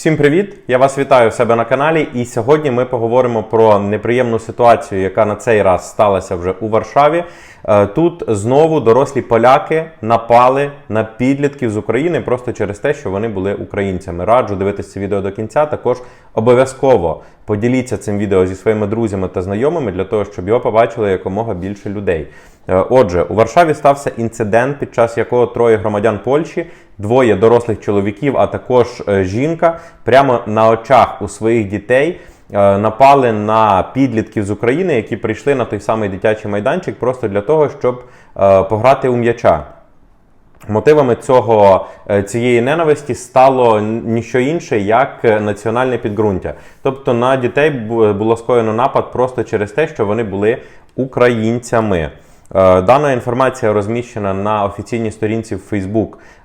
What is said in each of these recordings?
Всім привіт! Я вас вітаю в себе на каналі. І сьогодні ми поговоримо про неприємну ситуацію, яка на цей раз сталася вже у Варшаві. Е, Тут знову дорослі поляки напали на підлітків з України просто через те, що вони були українцями. Раджу дивитися це відео до кінця. Також обов'язково поділіться цим відео зі своїми друзями та знайомими для того, щоб його побачили якомога більше людей. Е, Отже, у Варшаві стався інцидент, під час якого троє громадян Польщі, двоє дорослих чоловіків, а також е, жінка, прямо на очах у своїх дітей е, напали на підлітків з України, які прийшли на той самий дитячий майданчик, просто для того, щоб е, пограти у м'яча. Мотивами цього цієї ненависті стало ніщо інше, як національне підґрунтя. Тобто на дітей було скоєно напад просто через те, що вони були українцями. Е, Дана інформація розміщена на офіційній сторінці в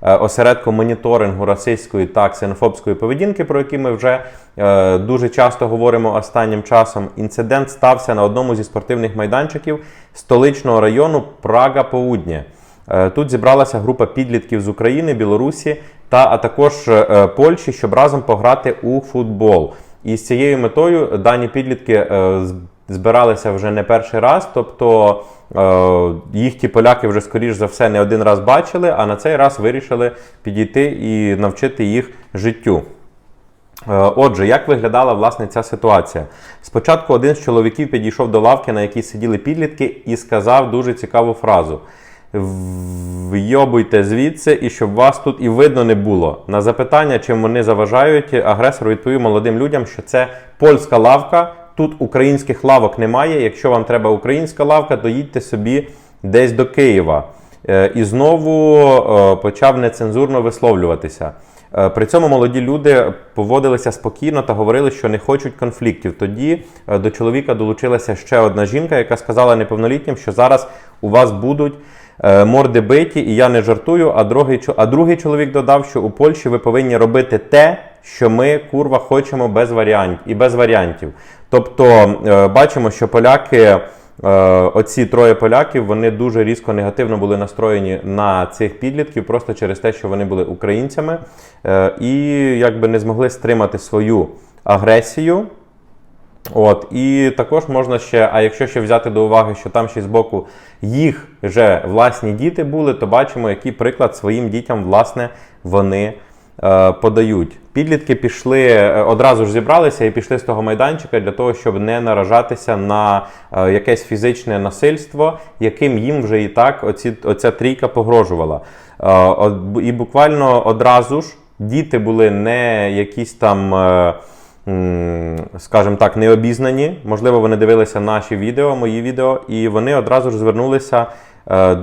е, осередку моніторингу расистської та ксенофобської поведінки, про які ми вже е, дуже часто говоримо останнім часом. Інцидент стався на одному зі спортивних майданчиків столичного району Прага Поудня. Е, Тут зібралася група підлітків з України, Білорусі та а також Польщі, щоб разом пограти у футбол. І з цією метою дані підлітки збиралися вже не перший раз, тобто е, їх ті поляки вже скоріш за все не один раз бачили, а на цей раз вирішили підійти і навчити їх життю. Е, Отже, як виглядала власне ця ситуація? Спочатку один з чоловіків підійшов до лавки, на якій сиділи підлітки, і сказав дуже цікаву фразу: Вйобуйте звідси, і щоб вас тут і видно не було. На запитання, чим вони заважають, агресор відповів молодим людям, що це польська лавка. Тут українських лавок немає. Якщо вам треба українська лавка, то їдьте собі десь до Києва. Е, І знову е, почав нецензурно висловлюватися. Е, При цьому молоді люди поводилися спокійно та говорили, що не хочуть конфліктів. Тоді до чоловіка долучилася ще одна жінка, яка сказала неповнолітнім, що зараз у вас будуть морди биті, і я не жартую. А другий, а другий чоловік додав, що у Польщі ви повинні робити те, що ми курва хочемо без варіантів і без варіантів. Тобто е, бачимо, що поляки. Е, Оці троє поляків вони дуже різко негативно були настроєні на цих підлітків, просто через те, що вони були українцями, е, і якби не змогли стримати свою агресію. От, і також можна ще, а якщо ще взяти до уваги, що там ще з боку їх вже власні діти були, то бачимо, який приклад своїм дітям власне вони подають. Підлітки пішли е, одразу ж зібралися і пішли з того майданчика для того, щоб не наражатися на е, якесь фізичне насильство, яким їм вже і так оці, оця трійка погрожувала. Е, і буквально одразу ж діти були не якісь там. е, скажімо так, необізнані. Можливо, вони дивилися наші відео, мої відео, і вони одразу ж звернулися е,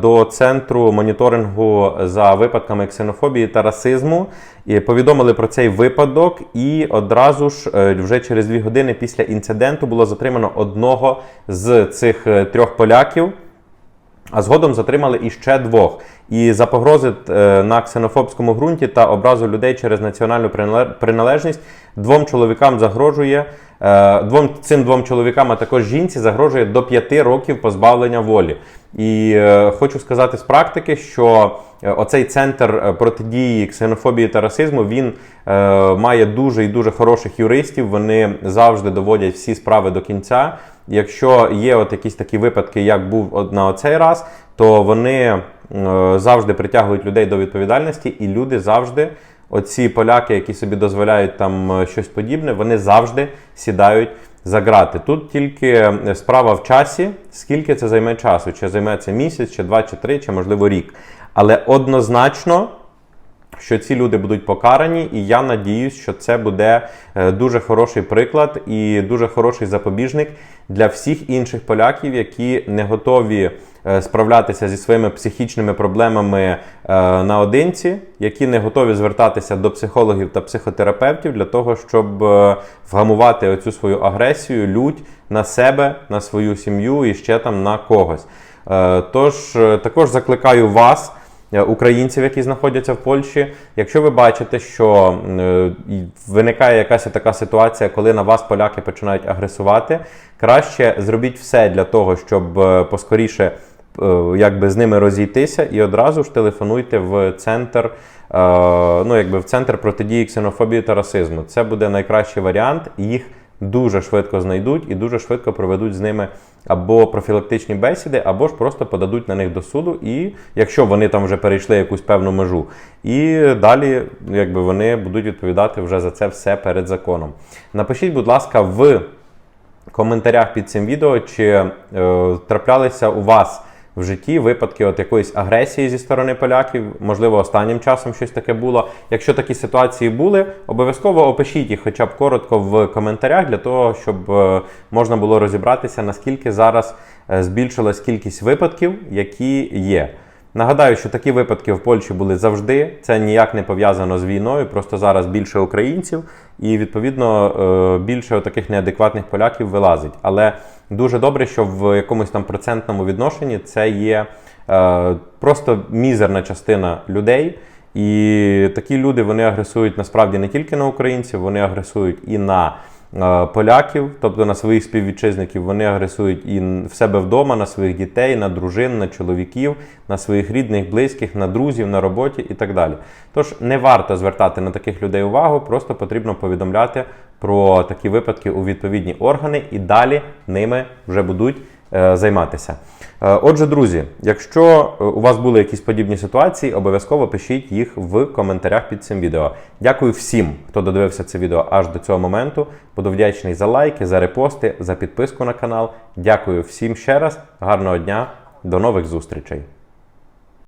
до центру моніторингу за випадками ксенофобії та расизму. І повідомили про цей випадок, і одразу ж е, вже через дві години після інциденту було затримано одного з цих е, трьох поляків. А згодом затримали іще двох. І за погрози е, на ксенофобському ґрунті та образу людей через національну приналежність двом чоловікам загрожує е, двом цим двом чоловікам, а також жінці загрожує до п'яти років позбавлення волі. І е, хочу сказати з практики, що е, оцей центр е, протидії ксенофобії та расизму він е, має дуже і дуже хороших юристів. Вони завжди доводять всі справи до кінця. Якщо є от якісь такі випадки, як був на оцей раз, то вони е, завжди притягують людей до відповідальності, і люди завжди, оці поляки, які собі дозволяють там е, щось подібне, вони завжди сідають за грати. Тут тільки е, справа в часі, скільки це займе часу, чи займе це місяць, чи два, чи три, чи можливо рік. Але однозначно що ці люди будуть покарані, і я надіюсь, що це буде е, дуже хороший приклад і дуже хороший запобіжник для всіх інших поляків, які не готові е, справлятися зі своїми психічними проблемами е, наодинці, які не готові звертатися до психологів та психотерапевтів для того, щоб вгамувати оцю свою агресію, лють на себе, на свою сім'ю і ще там на когось. Тож також закликаю вас українців, які знаходяться в Польщі. Якщо ви бачите, що е, виникає якась така ситуація, коли на вас поляки починають агресувати, краще зробіть все для того, щоб е, поскоріше е, якби з ними розійтися і одразу ж телефонуйте в центр, е, ну якби в центр протидії ксенофобії та расизму. Це буде найкращий варіант. Їх дуже швидко знайдуть і дуже швидко проведуть з ними або профілактичні бесіди, або ж просто подадуть на них до суду, і якщо вони там вже перейшли якусь певну межу, і далі якби вони будуть відповідати вже за це все перед законом. Напишіть, будь ласка, в коментарях під цим відео, чи е, траплялися у вас в житті випадки от якоїсь агресії зі сторони поляків, можливо, останнім часом щось таке було. Якщо такі ситуації були, обов'язково опишіть їх хоча б коротко в коментарях для того, щоб е, можна було розібратися, наскільки зараз е, збільшилась кількість випадків, які є. Нагадаю, що такі випадки в Польщі були завжди. Це ніяк не пов'язано з війною. Просто зараз більше українців, і відповідно е, більше таких неадекватних поляків вилазить. Але дуже добре, що в якомусь там процентному відношенні це є е, просто мізерна частина людей. І такі люди вони агресують насправді не тільки на українців, вони агресують і на поляків, тобто на своїх співвітчизників. Вони агресують і в себе вдома, на своїх дітей, на дружин, на чоловіків, на своїх рідних, близьких, на друзів, на роботі і так далі. Тож не варто звертати на таких людей увагу, просто потрібно повідомляти про такі випадки у відповідні органи, і далі ними вже будуть е, займатися. Е, Отже, друзі, якщо е, у вас були якісь подібні ситуації, обов'язково пишіть їх в коментарях під цим відео. Дякую всім, хто додивився це відео аж до цього моменту. Буду вдячний за лайки, за репости, за підписку на канал. Дякую всім ще раз. Гарного дня, до нових зустрічей!